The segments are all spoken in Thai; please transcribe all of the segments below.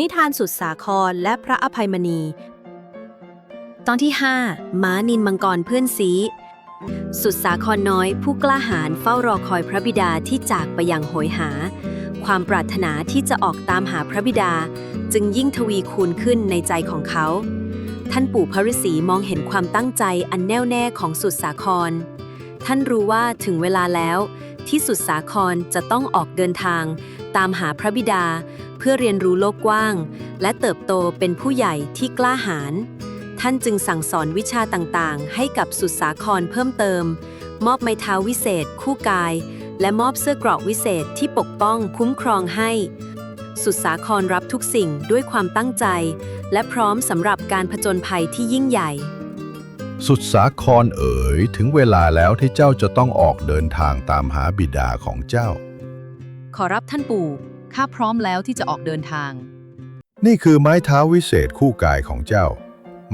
นิทานสุดสาครและพระอภัยมณี ตอนที่ 5 ม้านินมังกรเพื่อนซี สุดสาครน้อยผู้กล้าหาญเฝ้ารอคอยพระบิดาที่จากไปอย่างโหยหา ความปรารถนาที่จะออกตามหาพระบิดา จึงยิ่งทวีคูณขึ้นในใจของเขา ท่านปู่พระฤาษีมองเห็นความตั้งใจอันแน่วแน่ของสุดสาคร ท่านรู้ว่าถึงเวลาแล้วที่สุดสาครจะต้องออกเดินทาง ตามหาพระบิดา พื่อเรียนรู้โลกกว้าง และเติบโตเป็นผู้ใหญ่ที่กล้าหาญท่านจึงสั่งสอนวิชาต่างๆ ให้กับสุดสาครเพิ่มเติม มอบไม้เท้าวิเศษ คู่กาย และมอบเสื้อเกราะวิเศษที่ปกป้องคุ้มครองให้ สุดสาครรับทุกสิ่งด้วยความตั้งใจ และพร้อมสำหรับการผจญภัยที่ยิ่งใหญ่ สุดสาครเอ๋ยถึงเวลาแล้วที่เจ้าจะต้องออกเดินทางตามหาบิดาของเจ้า ขอรับท่านปู่ ข้าพร้อมแล้วที่จะออกเดินทาง นี่คือไม้เท้าวิเศษคู่กายของเจ้า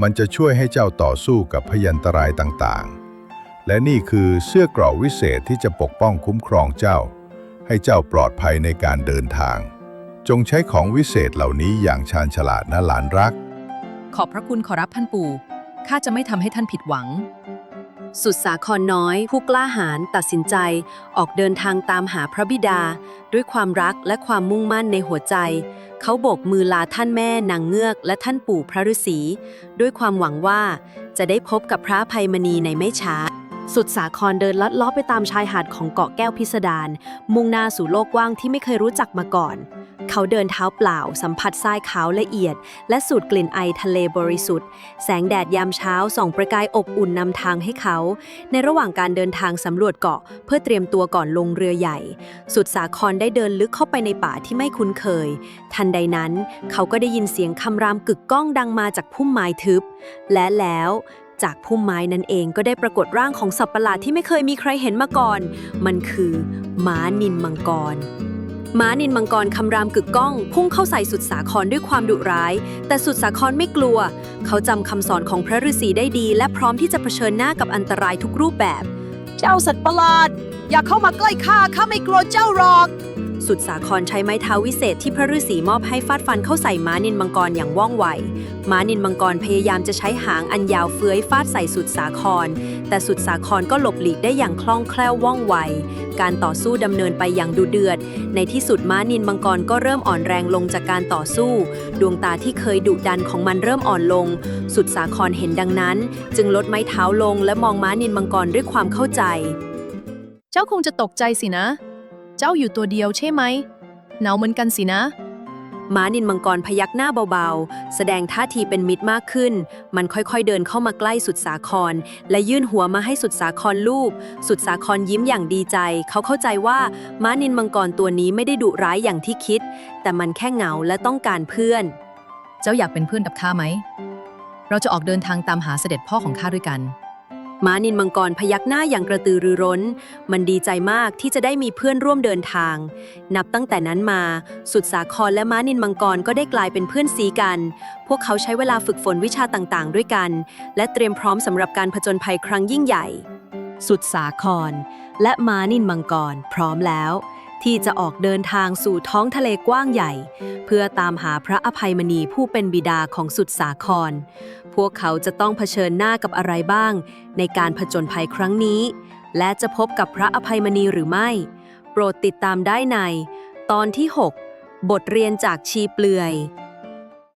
มันจะช่วยให้เจ้าต่อสู้กับพยันตรายต่างๆ และนี่คือเสื้อเกราะวิเศษที่จะปกป้องคุ้มครองเจ้า ให้เจ้าปลอดภัยในการเดินทาง จงใช้ของวิเศษเหล่านี้อย่างชาญฉลาดนะหลานรัก ขอบพระคุณขอรับท่านปู่ ข้าจะไม่ทำให้ท่านผิดหวัง สุดสาครน้อย ผู้กล้าหาญตัดสินใจ ออกเดินทางตามหาพระบิดา ด้วยความรักและความมุ่งมั่นในหัวใจ เขาโบกมือลาท่านแม่นางเงือกและท่านปู่พระฤาษีด้วยความหวังว่าจะได้พบกับพระภัยมณีในไม่ช้า สุดสาครเดินลัดล้อไปตามชายหาดของเกาะแก้วพิสดารมุ่งหน้าสู่โลกกว้างที่ไม่เคยรู้จักมาก่อน เขาเดินเท้าเปล่า สัมผัสทรายขาวละเอียด และสูดกลิ่นไอทะเลบริสุทธิ์ แสงแดดยามเช้าส่องประกายอบอุ่นนำทางให้เขา ในระหว่างการเดินทางสำรวจเกาะ เพื่อเตรียมตัวก่อนลงเรือใหญ่ สุดสาครได้เดินลึกเข้าไปในป่าที่ไม่คุ้นเคย ทันใดนั้น เขาก็ได้ยินเสียงคำรามกึกก้องดังมาจากพุ่มไม้ทึบ และแล้วจากพุ่มไม้นั้นเองก็ได้ปรากฏร่างของสัตว์ประหลาดที่ไม่เคยมีใครเห็นมาก่อน มันคือม้านินมังกร ม้านินมังกรคำรามกึกก้อง พุ่งเข้าใส่สุดสาครด้วยความดุร้าย แต่สุดสาครไม่กลัว เขาจำคำสอนของพระฤาษีได้ดี และพร้อมที่จะเผชิญหน้ากับอันตรายทุกรูปแบบ เจ้าสัตว์ประหลาด อย่าเข้ามาใกล้ข้าข้าไม่กลัวเจ้าหรอก สุดสาครใช้ไม้เท้าวิเศษที่พระฤาษีมอบให้ฟาดฟันเข้าใส่ม้านินมังกรอย่างว่องไว ม้านินมังกรพยายามจะใช้หางอันยาวเฟื้อยฟาดใส่สุดสาคร แต่สุดสาครก็หลบหลีกได้อย่างคล่องแคล่วว่องไว การต่อสู้ดำเนินไปอย่างดุเดือด ในที่สุดม้านินมังกรก็เริ่มอ่อนแรงลงจากการต่อสู้ ดวงตาที่เคยดุดันของมันเริ่มอ่อนลง สุดสาครเห็นดังนั้น จึงลดไม้เท้าลงและมองม้านินมังกรด้วยความเข้าใจ เจ้าคงจะตกใจสินะ เจ้าอยู่ตัวเดียวใช่ไหม หนาวเหมือนกันสินะ ม้านินมังกรพยักหน้าเบาๆ แสดงท่าทีเป็นมิตรมากขึ้น มันค่อยๆเดินเข้ามาใกล้สุดสาคร และยื่นหัวมาให้สุดสาครลูบ สุดสาครยิ้มอย่างดีใจ เขาเข้าใจว่าม้านินมังกรตัวนี้ไม่ได้ดุร้ายอย่างที่คิด แต่มันแค่เหงาและต้องการเพื่อน เจ้าอยากเป็นเพื่อนกับข้าไหม เราจะออกเดินทางตามหาเสด็จพ่อของข้าด้วยกัน ม้านินมังกรพยักหน้าอย่างกระตือรือร้น มันดีใจมากที่จะได้มีเพื่อนร่วมเดินทาง นับตั้งแต่นั้นมา สุดสาครและม้านินมังกรก็ได้กลายเป็นเพื่อนซีกัน พวกเขาใช้เวลาฝึกฝนวิชาต่างๆ ด้วยกัน และเตรียมพร้อมสำหรับการผจญภัยครั้งยิ่งใหญ่ สุดสาคร และม้านินมังกรพร้อมแล้ว ที่จะออกเดินทางสู่ท้องทะเลกว้างใหญ่ เพื่อตามหาพระอภัยมณีผู้เป็นบิดาของสุดสาคร พวกเขาจะต้องเผชิญหน้ากับอะไรบ้าง ในการผจญภัยครั้งนี้ และจะพบกับพระอภัยมณีหรือไม่ โปรดติดตามได้ใน ตอนที่ 6 บทเรียนจากชีเปลือย